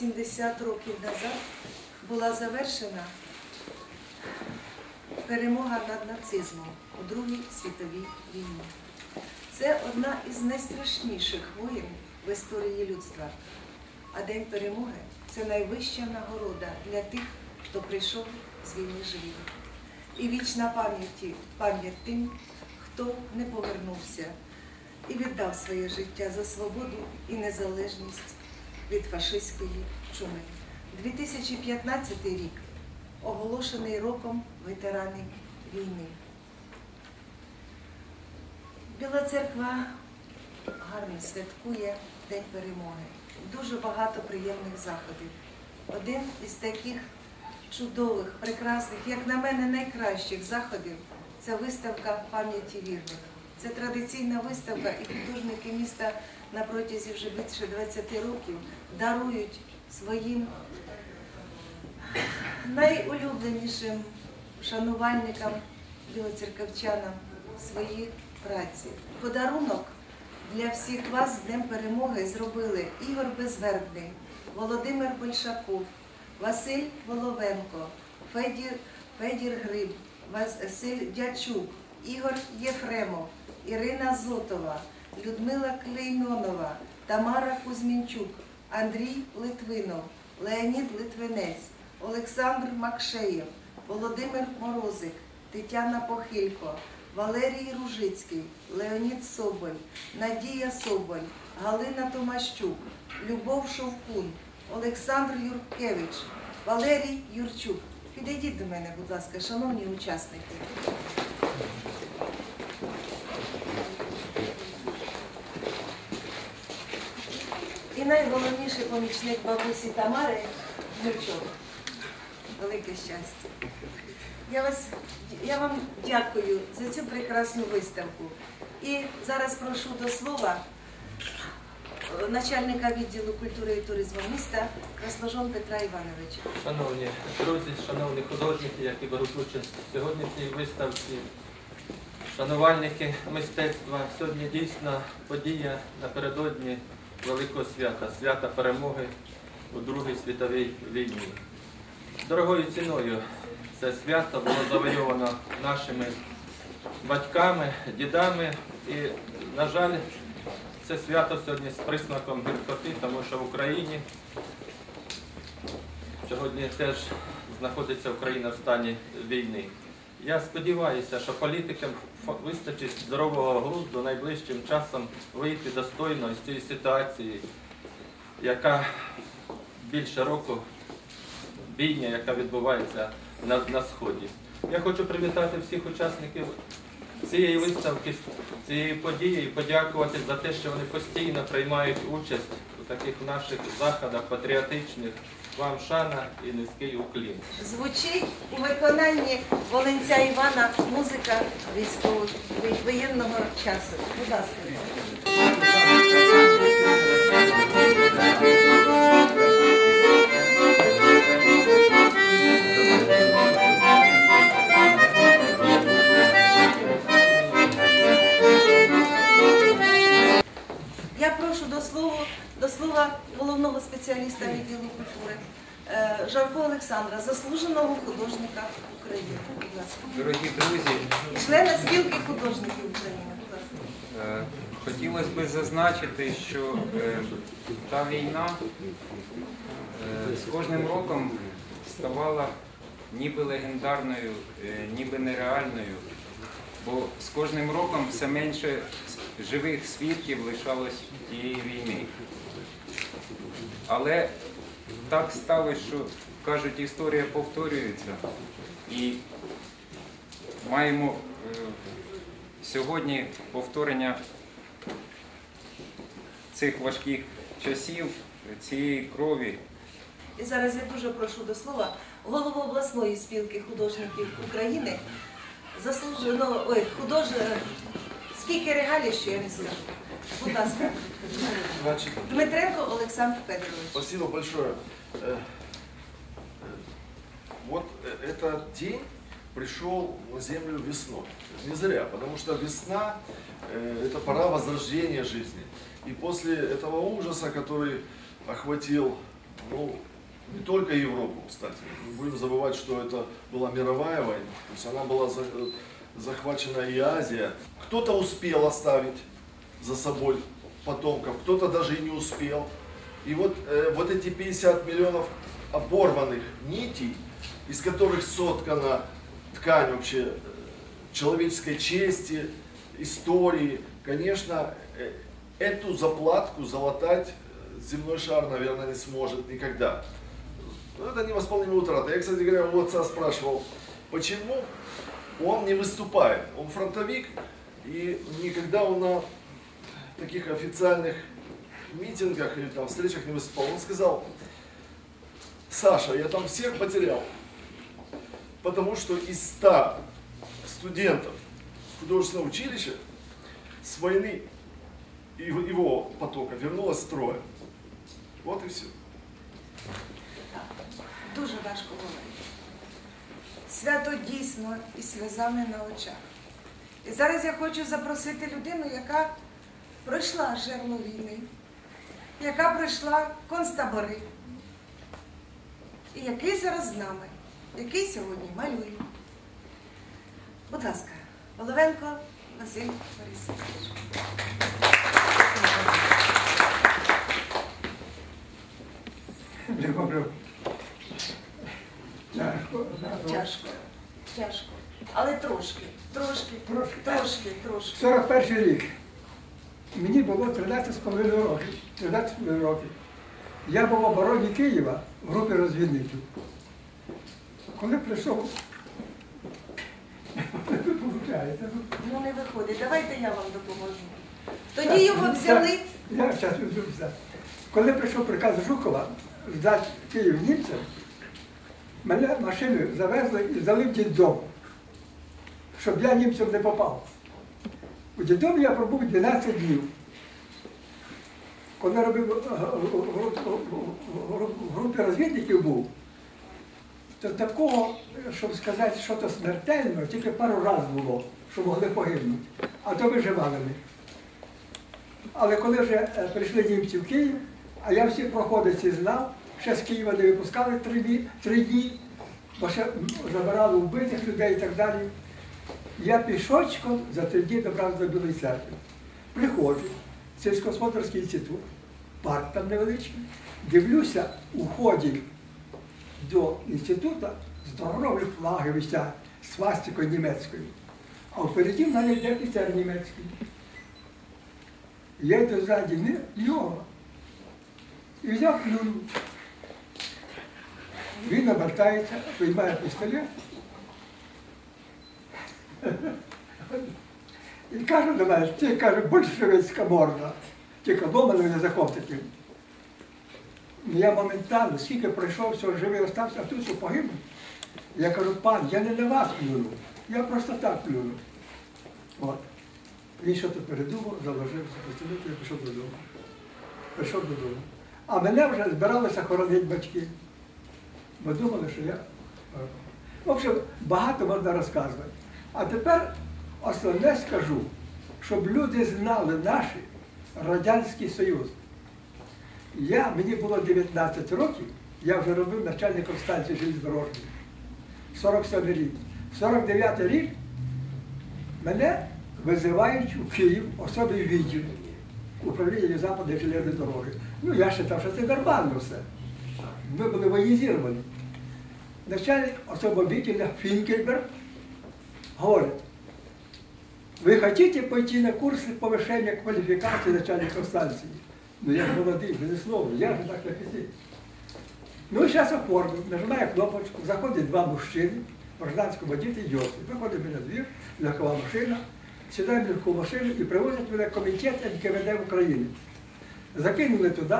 70 років назад була завершена перемога над нацизмом у Другій світовій війні. Це одна із найстрашніших воєн в історії людства. А День перемоги це найвища нагорода для тих, хто прийшов з війни живим. І вічна пам'яті пам'ять тим, хто не повернувся і віддав своє життя за свободу і незалежність від фашистської чуми. 2015 рік оголошений роком ветеранів війни. Біла церква гарно святкує День перемоги. Дуже багато приємних заходів. Один із таких чудових, прекрасних, як на мене, найкращих заходів це виставка пам'яті вірних. Це традиційна виставка, і художники міста на протязі вже більше 20 років дарують своїм найулюбленішим шанувальникам білоцерковчанам свої праці. Подарунок для всіх вас з Днем Перемоги зробили Ігор Безвербний, Володимир Большаков, Василь Воловенко, Федір, Федір Гриб, Василь Дячук, Ігор Єфремов, Ірина Зотова, Людмила Клейнонова, Тамара Кузьмінчук, Андрій Литвинов, Леонід Литвинець, Олександр Макшеєв, Володимир Морозик, Тетяна Похилько, Валерій Ружицький, Леонід Соболь, Надія Соболь, Галина Томащук, Любов Шовкун, Олександр Юркевич, Валерій Юрчук. Підійдіть до мене, будь ласка, шановні учасники. І найголовніший помічник бабусі Тамари Юрчук. Велике щастя. Я, вас, я вам дякую за цю прекрасну виставку. І зараз прошу до слова начальника відділу культури і туризму міста Красложон Петра Івановича. Шановні друзі, шановні художники, які беруть участь в сьогоднішній виставці, шанувальники мистецтва. Сьогодні дійсно подія напередодні великого свята, свята перемоги у Другій світовій війні. Дорогою ціною це свято було завойовано нашими батьками, дідами. І, на жаль, це свято сьогодні з присмаком гіркоти, тому що в Україні Сьогодні теж знаходиться Україна в стані війни. Я сподіваюся, що політикам вистачить здорового глузду найближчим часом вийти достойно з цієї ситуації, яка більше року бійня, яка відбувається на, на сході. Я хочу привітати всіх учасників цієї виставки, цієї події і подякувати за те, що вони постійно приймають участь у таких наших заходах патріотичних. Вам шана і низький уклін. Звучить у виконанні Волинця Івана музика військового воєнного часу. Будь ласка. До слова, до слова головного спеціаліста відділу культури е, Жарко Олександра, заслуженого художника України. Дорогі друзі, Члена спілки художників України. Е, хотілося б зазначити, що е, та війна з кожним роком ставала ніби легендарною, ніби нереальною, бо з кожним роком все менше живих свідків лишалось тієї війни. Але так сталося, що кажуть, історія повторюється. І маємо е, сьогодні повторення цих важких часів, цієї крові. І зараз я дуже прошу до слова голову обласної спілки художників України, заслуженого ой, худож... скільки регалій, що я не скажу. Будь ласка, Значит, Дмитренко Олександр Федорович. спасибо большое. Э, э, Вот э, этот день пришел на землю весной. Не зря, потому что весна э, это пора возрождения жизни. И после этого ужаса, который охватил, ну, не только Европу, кстати, не будем забывать, что это была мировая война, то есть она была э, захвачена и Азия. Кто-то успел оставить за собой потомков, кто-то даже и не успел. И вот, э, вот эти 50 миллионов оборванных нитей, из которых соткана ткань вообще э, человеческой чести, истории, конечно, э, эту заплатку залатать земной шар, наверное, не сможет никогда. Ну, это невосполнимая утрата. Я, кстати говоря, у отца спрашивал, почему он не выступает. Он фронтовик, и никогда он на таких официальных митингах или там встречах не выступал. Он сказал, Саша, я там всех потерял, потому что из 100 студентов художественного училища с войны его потока вернулось трое. Вот и все. Дуже важко говорити. Свято дійсно із сльозами на очах. І зараз я хочу запросити людину, яка пройшла жерло війни, яка пройшла концтабори, і який зараз з нами, який сьогодні малює. Будь ласка, Головенко Василь Борисович. Не можу. Тяжко. Тяжко, тяжко. Але трошки, трошки, Трошки. трошки, трошки. 41 рік. Мені було 13,5 років. 13,5 років. Я був в обороні Києва в групі розвідників. Коли прийшов, ну, Ну не виходить, давайте я вам допоможу. Тоді його взяли. Я зараз. Коли прийшов приказ Жукова здати Київ німцям, мене машиною завезли і взяли в діддом, щоб я німцям не попав. У дідомі я пробув 12 днів. Коли робив е, в групі розвідників був, то такого, щоб сказати, що то смертельно, тільки пару разів було, що могли погибнути. А то виживали. Але коли вже е, прийшли німці в Київ, а я всі проходиці знав, ще з Києва не випускали три дні, бо ще забирали вбитих людей і так далі. Я пішочком за три дні добрався до Білої церкви. Приходжу, сільськогосподарський інститут, парк там невеличкий, дивлюся у ході до інституту здорові флаги висять з свастикою німецькою. А впереді в мене йде офіцер німецький. Я йду ззаді нього і взяв плюнув. Він обертається, виймає пістолет. І каже до мене, ти каже, большевицька морда. Тільки дома не захоп таким. Ну, Я моментально, скільки пройшов, все, живий остався, а тут що погибнув. Я кажу, пан, я не на вас плюнув, я просто так плюнув. От. Він що то передумав, заложився, поцілити, я пішов додому. Пішов додому. А мене вже збиралися хоронити батьки. Бо думали, що я. е, В общем, багато можна розказувати. А тепер основне скажу, щоб люди знали наш Радянський Союз. Я, мені було 19 років, я вже робив начальником станції железнодорожної. 47 рік. 49 рік мене визивають у Київ особий відділ управління Западної железної дороги. Ну, я вважав, що це нормально все. Ми були воєнізовані. Начальник особого відділу Фінкельберг говорить, ви хочете пойти на курси повищення кваліфікації начальника станції? Ну я ж молодий, безусловно, я ж так хотів. Ну, зараз оформив, нажимає кнопочку, заходять два мужчини, гражданському діти йоти. Виходить мене двір, легкова машина, сідаємо в легку машину і привозять мене в комітет НКВД України. Закинули туди,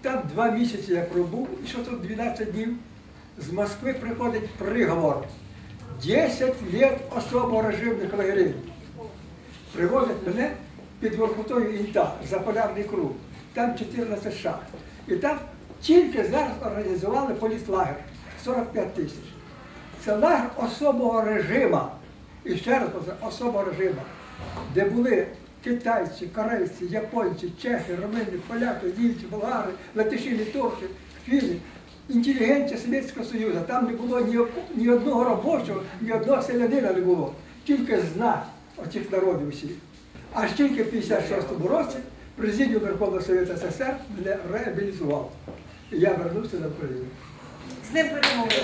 там два місяці я пробув, і що тут 12 днів. З Москви приходить приговор. 10 лет особо режимних лагерей. Привозять мене під Воркутою Інта, за полярний круг. Там 14 шахт. І там тільки зараз організували політлагер 45 тисяч. Це лагер особого режиму. І ще раз особого режиму, де були китайці, корейці, японці, чехи, румини, поляки, німці, болгари, латиші, литовці, фіни. Інтелігенція Совєтського Союзу. Там не було ні, ні одного робочого, ні одного селянина не було. Тільки знать оцих народів усіх. Аж тільки в 56-му році президію Верховного Совєту СССР мене реабілізував. І я вернувся на Україну. З ним перемоги!